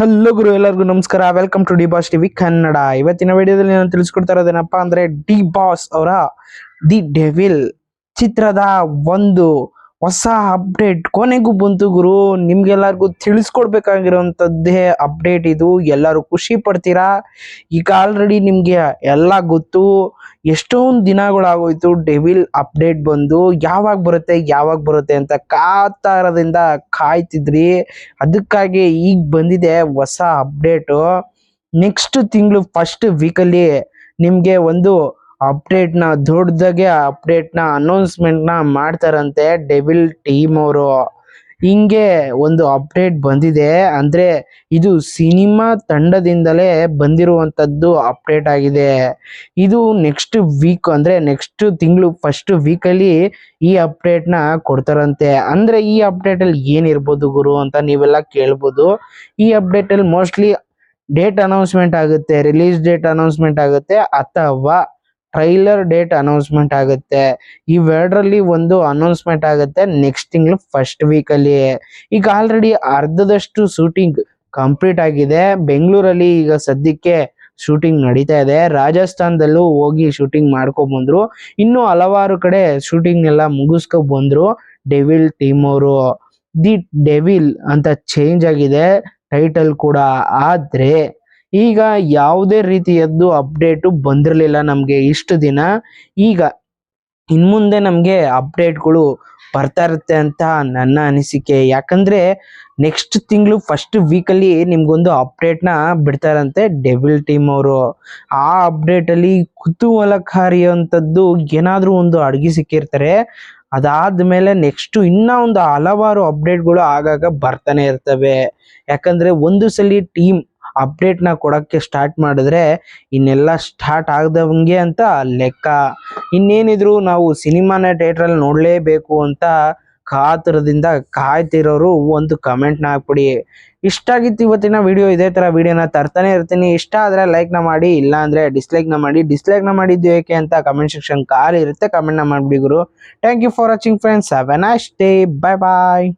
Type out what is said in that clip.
Hello ಗುರು, ಎಲ್ಲರಿಗೂ ನಮಸ್ಕಾರ. Welcome to D boss TV Kannada. ಇವತ್ತಿನ ವಿಡಿಯೋದಲ್ಲಿ ನಾನು ತಿಳಿಸ್ಕೊಡ್ತಾ ಇರೋದೇನಪ್ಪ ಅಂದ್ರೆ ಡಿ ಬಾಸ್ ಅವರ ದಿ ಡೆವಿಲ್ ಚಿತ್ರದ ಒಂದು ಹೊಸ ಅಪ್ಡೇಟ್ ಕೊನೆಗೂ ಬಂತು ಗುರು. ನಿಮ್ಗೆಲ್ಲರಿಗೂ ತಿಳಿಸ್ಕೊಡ್ಬೇಕಾಗಿರೋಂಥದ್ದೇ ಅಪ್ಡೇಟ್ ಇದು. ಎಲ್ಲರೂ ಖುಷಿ ಪಡ್ತೀರಾ? ಈಗ ಆಲ್ರೆಡಿ ನಿಮಗೆ ಎಲ್ಲ ಗೊತ್ತು. ಎಷ್ಟೊಂದು ದಿನಗಳಾಗೋಯ್ತು ಡೆವಿಲ್ ಅಪ್ಡೇಟ್ ಬಂದು. ಯಾವಾಗ ಬರುತ್ತೆ ಯಾವಾಗ ಬರುತ್ತೆ ಅಂತ ಕಾತಾರದಿಂದ ಕಾಯ್ತಿದ್ರಿ. ಅದಕ್ಕಾಗಿ ಈಗ ಬಂದಿದೆ ಹೊಸ ಅಪ್ಡೇಟು ನೆಕ್ಸ್ಟ್ ತಿಂಗಳು ಫಸ್ಟ್ ವೀಕಲ್ಲಿ ನಿಮಗೆ ಒಂದು ಅಪ್ಡೇಟ್ನ ದೊಡ್ಡದಾಗೆ ಅನೌನ್ಸ್ಮೆಂಟ್ನ ಮಾಡ್ತಾರಂತೆ ಡೆವಿಲ್ ಟೀಮ್ ಅವರು. ಹಿಂಗೆ ಒಂದು ಅಪ್ಡೇಟ್ ಬಂದಿದೆ. ಅಂದ್ರೆ ಇದು ಸಿನಿಮಾ ತಂಡದಿಂದಲೇ ಬಂದಿರುವಂತದ್ದು ಅಪ್ಡೇಟ್ ಆಗಿದೆ. ಇದು ನೆಕ್ಸ್ಟ್ ವೀಕ್ ಅಂದ್ರೆ ನೆಕ್ಸ್ಟ್ ತಿಂಗಳು ಫಸ್ಟ್ ವೀಕಲ್ಲಿ ಈ ಅಪ್ಡೇಟ್ನ ಕೊಡ್ತಾರಂತೆ. ಅಂದ್ರೆ ಈ ಅಪ್ಡೇಟ್ ಅಲ್ಲಿ ಏನಿರ್ಬೋದು ಗುರು ಅಂತ ನೀವೆಲ್ಲ ಕೇಳ್ಬೋದು. ಈ ಅಪ್ಡೇಟ್ ಅಲ್ಲಿ ಮೋಸ್ಟ್ಲಿ ಡೇಟ್ ಅನೌನ್ಸ್ಮೆಂಟ್ ಆಗುತ್ತೆ ರಿಲೀಸ್ ಡೇಟ್ ಅನೌನ್ಸ್ಮೆಂಟ್ ಆಗುತ್ತೆ ಅಥವಾ ಟ್ರೈಲರ್ ಡೇಟ್ ಅನೌನ್ಸ್ಮೆಂಟ್ ಆಗುತ್ತೆ. ಇವೆರಡರಲ್ಲಿ ಒಂದು ಅನೌನ್ಸ್ಮೆಂಟ್ ಆಗುತ್ತೆ ನೆಕ್ಸ್ಟ್ ತಿಂಗಳು ಫಸ್ಟ್ ವೀಕಲ್ಲಿ. ಈಗ ಆಲ್ರೆಡಿ ಅರ್ಧದಷ್ಟು ಶೂಟಿಂಗ್ ಕಂಪ್ಲೀಟ್ ಆಗಿದೆ. ಬೆಂಗಳೂರಲ್ಲಿ ಈಗ ಸದ್ಯಕ್ಕೆ ಶೂಟಿಂಗ್ ನಡೀತಾ ಇದೆ. ರಾಜಸ್ಥಾನದಲ್ಲೂ ಹೋಗಿ ಶೂಟಿಂಗ್ ಮಾಡ್ಕೊಂಡ್ ಬಂದ್ರು. ಇನ್ನು ಹಲವಾರು ಕಡೆ ಶೂಟಿಂಗ್ ಎಲ್ಲ ಮುಗಿಸ್ಕೊ ಬಂದ್ರು. ಡೆವಿಲ್ ಟೀಮ್ ಅವರು ದಿ ಡೆವಿಲ್ ಅಂತ ಚೇಂಜ್ ಆಗಿದೆ ಟೈಟಲ್ ಕೂಡ. ಆದ್ರೆ ಈಗ ಯಾವುದೇ ರೀತಿಯದ್ದು ಅಪ್ಡೇಟು ಬಂದಿರಲಿಲ್ಲ ನಮಗೆ ಇಷ್ಟು ದಿನ. ಈಗ ಇನ್ಮುಂದೆ ನಮಗೆ ಅಪ್ಡೇಟ್ಗಳು ಬರ್ತಾ ಇರುತ್ತೆ ಅಂತ ನನ್ನ ಅನಿಸಿಕೆ. ಯಾಕಂದ್ರೆ ನೆಕ್ಸ್ಟ್ ತಿಂಗಳು ಫಸ್ಟ್ ವೀಕಲ್ಲಿ ನಿಮಗೊಂದು ಅಪ್ಡೇಟ್ನ ಬಿಡ್ತಾರಂತೆ ಡೆವಿಲ್ ಟೀಮ್ ಅವರು. ಆ ಅಪ್ಡೇಟಲ್ಲಿ ಕುತೂಹಲಕಾರಿ ಕುತೂಹಲಕಾರಿಯಂತದ್ದು ಏನಾದರೂ ಒಂದು ಅಡುಗೆ ಸಿಕ್ಕಿರ್ತಾರೆ. ಅದಾದ ಮೇಲೆ ನೆಕ್ಸ್ಟ್ ಇನ್ನೂ ಒಂದು ಹಲವಾರು ಅಪ್ಡೇಟ್ಗಳು ಆಗಾಗ ಬರ್ತಾನೆ ಇರ್ತವೆ. ಯಾಕಂದ್ರೆ ಒಂದು ಸಲ ಟೀಮ್ ಅಪ್ಡೇಟ್ನ ಕೊಡಕ್ಕೆ ಸ್ಟಾರ್ಟ್ ಮಾಡಿದ್ರೆ ಇನ್ನೆಲ್ಲ ಸ್ಟಾರ್ಟ್ ಆಗದಂಗೆ ಅಂತ ಲೆಕ್ಕ. ಇನ್ನೇನಿದ್ರು ನಾವು ಸಿನಿಮಾನ ಥಿಯೇಟ್ರಲ್ಲಿ ನೋಡಲೇಬೇಕು ಅಂತ ಕಾತುರದಿಂದ ಕಾಯ್ತಿರೋರು ಒಂದು ಕಮೆಂಟ್ನ ಹಾಕ್ಬಿಡಿ. ಇಷ್ಟ ಆಗಿತ್ತು ಇವತ್ತಿನ ವಿಡಿಯೋ ಇದೇ ಥರ ವಿಡಿಯೋನ ತರ್ತಾನೆ ಇರ್ತೀನಿ. ಇಷ್ಟ ಆದರೆ ಲೈಕ್ನ ಮಾಡಿ ಇಲ್ಲ ಡಿಸ್ಲೈಕ್ ಡಿಸ್ಲೈಕ್ನ ಮಾಡಿ. ಡಿಸ್ಲೈಕ್ನ ಮಾಡಿದ್ದು ಏಕೆ ಅಂತ ಕಮೆಂಟ್ ಸೆಕ್ಷನ್ ಖಾಲಿ ಇರುತ್ತೆ ಕಮೆಂಟ್ನ ಮಾಡಿಬಿಡಿ ಗುರು. Thank you for watching friends have a nice day bye bye